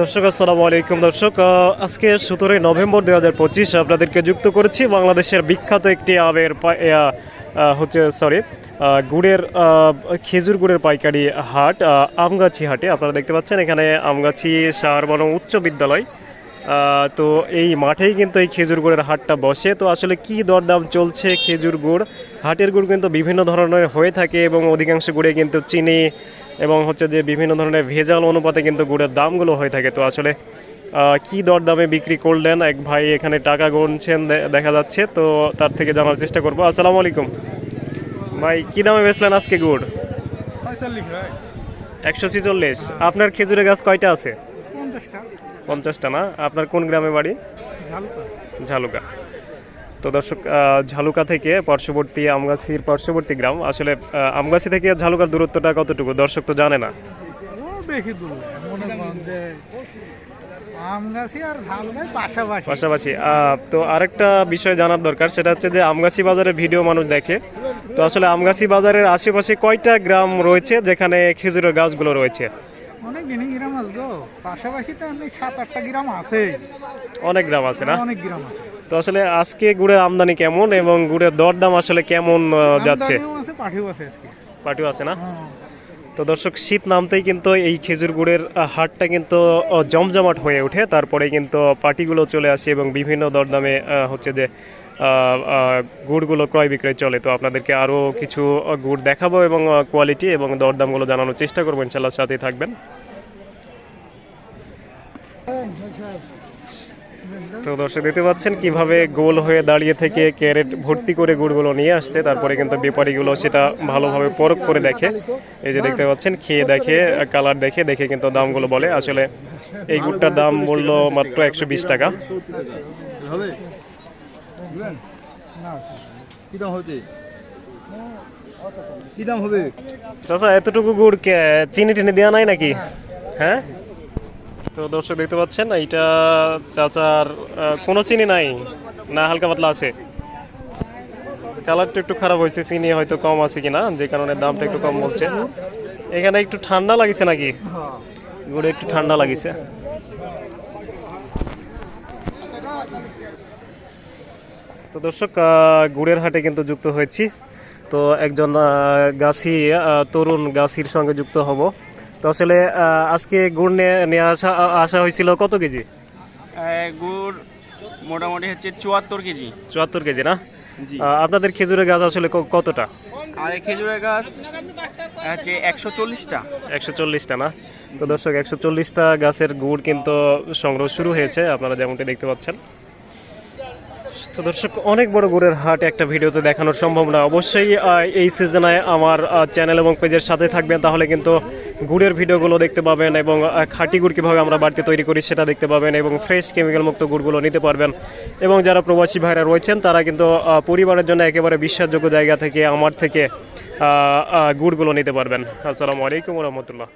দর্শক, আসসালামু আলাইকুম দর্শক। আজকে সতেরোই নভেম্বর দুই হাজার পঁচিশ আপনাদেরকে যুক্ত করেছি বাংলাদেশের বিখ্যাত একটি আমের হচ্ছে সরি গুড়ের খেজুর গুড়ের পাইকারি হাট আমগাছি হাটে। আপনারা দেখতে পাচ্ছেন এখানে আমগাছি সারবন উচ্চ বিদ্যালয়। তো এই মাঠেই কিন্তু এই খেজুর গুড়ের হাটটা বসে। তো আসলে কি দরদাম চলছে খেজুর গুড়? হাটের গুড় কিন্তু বিভিন্ন ধরনের হয়ে থাকে এবং অধিকাংশ গুড়ে কিন্তু চিনি এবং হচ্ছে যে বিভিন্ন ধরনের ভেজাল অনুপাতে কিন্তু গুড়ের দামগুলো হয়ে থাকে। তো আসলে কি দরদামে বিক্রি করলেন? এক ভাই এখানে টাকা গুনছেন দেখা যাচ্ছে। তো তার থেকে জানার চেষ্টা করব। আসসালামু আলাইকুম। ভাই কি দামে বেচলেন আজকে গুড়? একশো ছিচল্লিশ। আপনার খেজুরের গাছ কয়টা আছে? পঞ্চাশটা। পঞ্চাশটা না? আপনার কোন গ্রামে বাড়ি? ঝালকা। ঝালুকা। তো দর্শক ঝালুকা থেকে পার্শ্ববর্তী আমগাছির পার্শ্ববর্তী গ্রাম আসলে আমগাছি থেকে ঝালুকার দূরত্বটা কতটুকু? দর্শক তো জানে না। পাশাপাশি। তো আরেকটা বিষয় জানার দরকার সেটা হচ্ছে যে আমগাছি বাজারের ভিডিও মানুষ দেখে। তো আসলে আমগাছি বাজারের আশেপাশে কয়টা গ্রাম রয়েছে যেখানে খেজুরের গাছগুলো রয়েছে? অনেক গ্রাম আছে পাশাপাশি তো সাত আটটা গ্রাম আছে অনেক গ্রাম আছে না? অনেক গ্রাম আছে। তো আসলে আজকে গুড়ের আমদানি কেমন এবং গুড়ের দরদাম আসলে কেমন যাচ্ছে? পাঠিও আছে না? হ্যাঁ। তো দর্শক শীত নামতেই কিন্তু এই খেজুর গুড়ের হাটটা কিন্তু জমজমাট হয়ে ওঠে। তারপরে কিন্তু পার্টিগুলো চলে আসে এবং বিভিন্ন দরদামে হচ্ছে যে গুড়গুলো ক্রয় বিক্রয় চলে। তো আপনাদেরকে আরও কিছু গুড় দেখাবো এবং কোয়ালিটি এবং দরদামগুলো জানানোর চেষ্টা করব। ইনশাল্লাহ সাথেই থাকবেন। তো দর্শক দেখতে পাচ্ছেন কীভাবে গোল হয়ে দাঁড়িয়ে থেকে ক্যারেট ভর্তি করে গুড়গুলো নিয়ে আসছে। তারপরে কিন্তু ব্যাপারীগুলো সেটা ভালোভাবে পরখ করে দেখে। এই যে দেখতে পাচ্ছেন খেয়ে দেখে কালার দেখে দেখে কিন্তু দামগুলো বলে। আসলে এই গুড়টার দাম বলল মাত্র একশো বিশ টাকা। চাচা এতটুকু গুড় চিনি টিনি দেওয়া নাই নাকি? হ্যাঁ? তো দর্শক দেখতে পাচ্ছেন, এইটা চাচার কোনো চিনি নাই, না হালকা পাতলা আছে। কালারটা একটু খারাপ হয়েছে, চিনি হয়তো কম আছে কিনা, যে কারণে দামটা একটু কম বলছে। এখানে একটু ঠান্ডা লাগিছে নাকি? গুড়ে একটু ঠান্ডা লাগিছে। তো দর্শক গুড়ের হাটে কিন্তু যুক্ত হয়েছি। তো একজন গাছি তরুণ গাছির সঙ্গে যুক্ত হব। তো আসলে আজকে গুড় নিয়ে আসা আসা হয়েছিল কত কেজি? গুড় মোটামুটি হচ্ছে চুয়াত্তর কেজি। চুয়াত্তর কেজি না? আপনাদের খেজুরের গাছ আসলে কতটা? আর খেজুরের গাছ হচ্ছে একশো চল্লিশটা। একশো চল্লিশটা না? তো দর্শক একশো চল্লিশটা গাছের গুড় কিন্তু সংগ্রহ শুরু হয়েছে আপনারা যেমনটি দেখতে পাচ্ছেন। তো দর্শক, অনেক বড় গুড়ের হাট একটা ভিডিওতে দেখানোর সম্ভব না। অবশ্যই এই সিজনে আমার চ্যানেল এবং পেজের সাথে থাকবেন, তাহলে কিন্তু গুড়ের ভিডিওগুলো দেখতে পাবেন এবং খাঁটি গুড় কীভাবে আমরা বাড়িতে তৈরি করি সেটা দেখতে পাবেন এবং ফ্রেশ কেমিক্যাল মুক্ত গুড়গুলো নিতে পারবেন। এবং যারা প্রবাসী ভাইরা রয়েছেন, তারা কিন্তু পরিবারের জন্য একেবারে বিশ্বাসযোগ্য জায়গা থেকে, আমার থেকে গুড়গুলো নিতে পারবেন। আসসালামু আলাইকুম রহমতুল্লাহ।